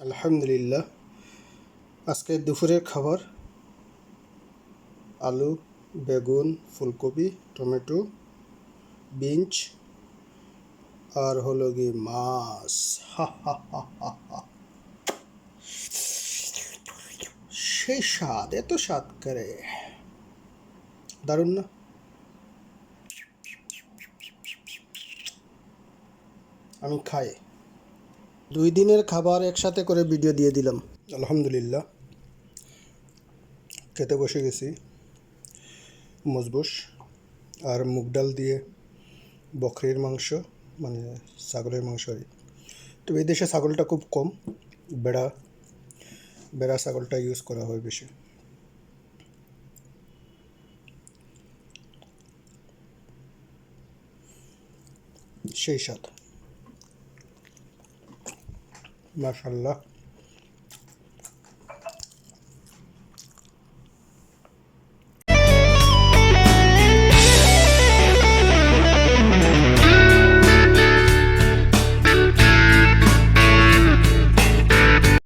আলহামদুলিল্লাহ। আজকে দুপুরের খাবার আলু, বেগুন, ফুলকপি, টমেটো, বিনস আর হলো কি মাছ। সেই স্বাদ, এত স্বাদ করে। দারুণ না? আমি খাই। দুই দিনের খাবার একসাথে করে ভিডিও দিয়ে দিলাম। আলহামদুলিল্লাহ। খেতে বসে গেছি। মজবুস আর মুগ ডাল দিয়ে বকরির মাংস মানে ছাগলের মাংস আর। তবে এই দেশে ছাগলটা খুব কম, বেড়া বেড়া ছাগলটা ইউজ করা হয় বেশি। সেই সাথ মাশাল্লাহ